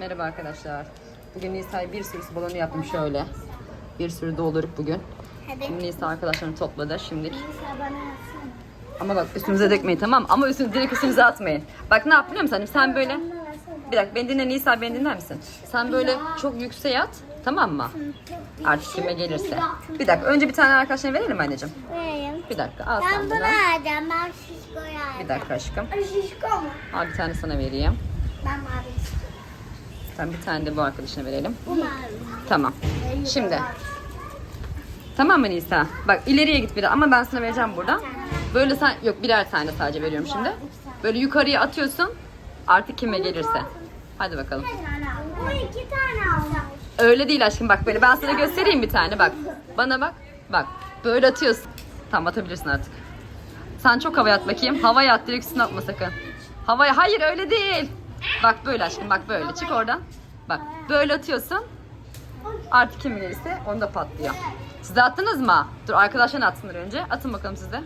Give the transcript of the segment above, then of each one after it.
Merhaba arkadaşlar. Bugün Nisa'ya bir sürü balonu yaptım şöyle. Bir sürü doldurduk bugün. Hadi. Şimdi Nisa arkadaşlarını topladı şimdi. Nisa bana atsana. Ama bak üstümüze dökmeyin tamam mı? Ama üstünüze direkt üstünüze atmayın. Bak ne yap biliyor musun? Hani sen böyle bir dakika beni dinle Nisa beni dinler misin? Sen böyle çok yükseğe at tamam mı? Artık kime gelirse. Bir dakika önce bir tane arkadaşına verelim mi anneciğim. Vereyim. Bir dakika al Ben sen bunu bunu. alacağım. Ben şişko alacağım. Bir dakika aşkım. Şişko mu? Al bir tane sana vereyim. Ben mavi istiyorum. Tamam bir tane de bu arkadaşına verelim. Bu mavi. Tamam. Şimdi. Tamam mı Nisa? Bak ileriye git bir de ama ben sana vereceğim burada. Böyle sen yok birer tane sadece veriyorum şimdi. Böyle yukarıya atıyorsun. Artık kime gelirse. Hadi bakalım. Bu iki tane almış. Öyle değil aşkım bak böyle ben sana göstereyim bir tane bak. Bana bak. Bak böyle atıyorsun. Tamam atabilirsin artık. Sen çok havaya at bakayım. Havaya at direkt üstüne atma sakın. Havaya hayır öyle değil. Bak böyle aşkım bak böyle çık oradan. Bak böyle atıyorsun. Artık kim gelirse onu da patlıyor. Siz de attınız mı? Dur arkadaşlar atsınlar önce. Atın bakalım siz de.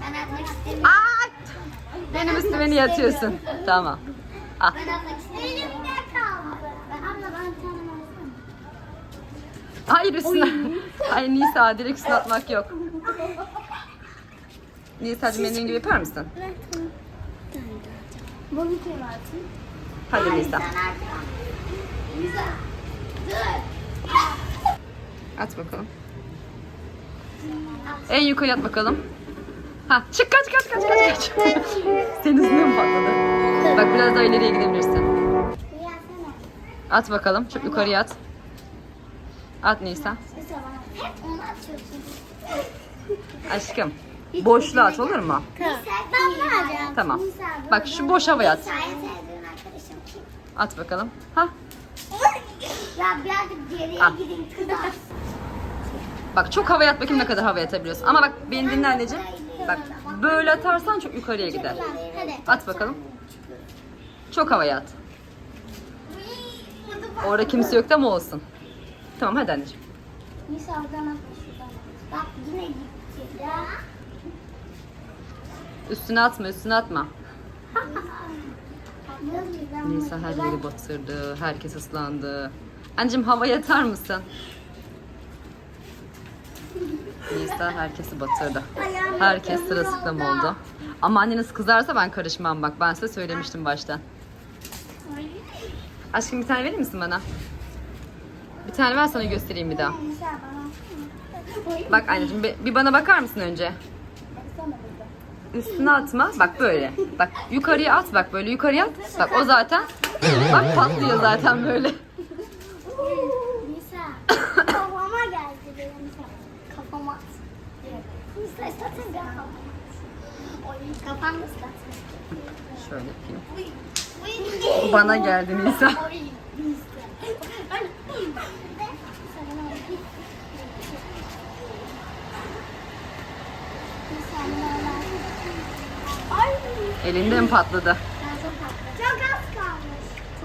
Ben atmak istemiyorum. At! Benim üstüme niye atıyorsun? Tamam. Ah. Ben atmak istemiyorum. Hayır üstüne. Hayır Nisa direkt üstüne atmak yok. Nisa'cığım benim gibi yapar mısın? Bunu kim atın? Hadi Nisa. At bakalım. En yukarı at bakalım. Ha çık kaç kaç kaç kaç kaç. Senin mi patladı? Bak biraz daha ileriye gidebilirsin. At bakalım. Çok yukarıya at. At Nisa. Aşkım. Boşluğa at olur mu? Tamam. Bak şu boş havaya at. Nisa'ya sevdiğin arkadaşım kim? At bakalım. Ha. Ya birazcık geriye Ah. gidin kızlar. Bak çok havaya at bakayım ne kadar havaya atabiliyorsun. Ama bak beni dinle anneciğim. Bak böyle atarsan çok yukarıya gider. Hadi. At bakalım. Çok havaya at. Orada kimse yok da mı olsun? Tamam hadi anneciğim. Nisa oradan atma şuradan. Bak yine gitti. Ya. Üstüne atma üstüne atma. Nisa her yeri batırdı. Herkes ıslandı. Anneciğim havaya atar mısın? Nisa herkesi batırdı. Herkes sırılsıklam oldu. Ama anneniz kızarsa ben karışmam bak. Ben size söylemiştim baştan. Aşkım bir tane verir misin bana? Bir tane ver sana göstereyim bir daha. Bak anneciğim bir, bir bana bakar mısın önce? Üstüne atma. Bak böyle. Bak yukarıya at bak böyle yukarıya at. Bak o zaten bak patlıyor zaten böyle. Nisa. Kafama geldi benim. Kafama at. Nisa kafama. Oy kafam ıslatın. Şöyle yapayım. Bana geldi. Nisa, bana bak. Ay. Elinde mi patladı? Çok az kalmış.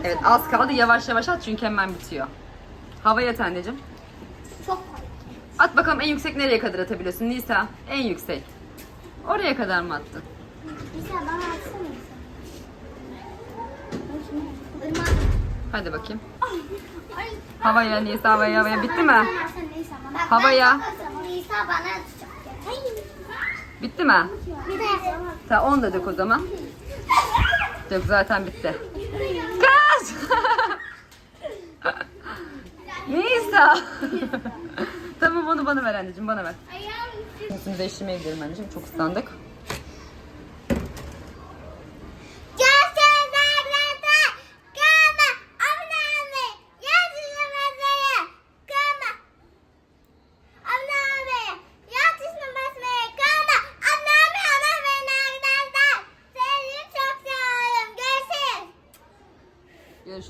Evet az kaldı yavaş yavaş at çünkü hemen bitiyor. Havaya at anneciğim. Çok. At bakalım en yüksek nereye kadar atabiliyorsun Nisa? En yüksek. Oraya kadar mı attın? Nisa bana atsana. Irmak. Hadi bakayım. Ay. Havaya Nisa havaya havaya bitti mi? Nisa bana. Havaya. Nisa bana atacak. Ay. Bitti mi? Tamam onu da dök o zaman. Dök zaten bitti. Kız! Nisa! tamam onu bana ver anneciğim bana ver. Ayağım. Üstümüzü değiştirmeye gidelim anneciğim çok ıslandık.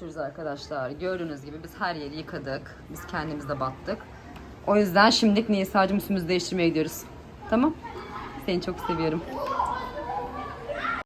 Görüşürüz arkadaşlar. Gördüğünüz gibi biz her yeri yıkadık. Biz kendimiz battık. O yüzden şimdilik Nisa'cığım üstümüzü değiştirmeye gidiyoruz. Tamam? Seni çok seviyorum.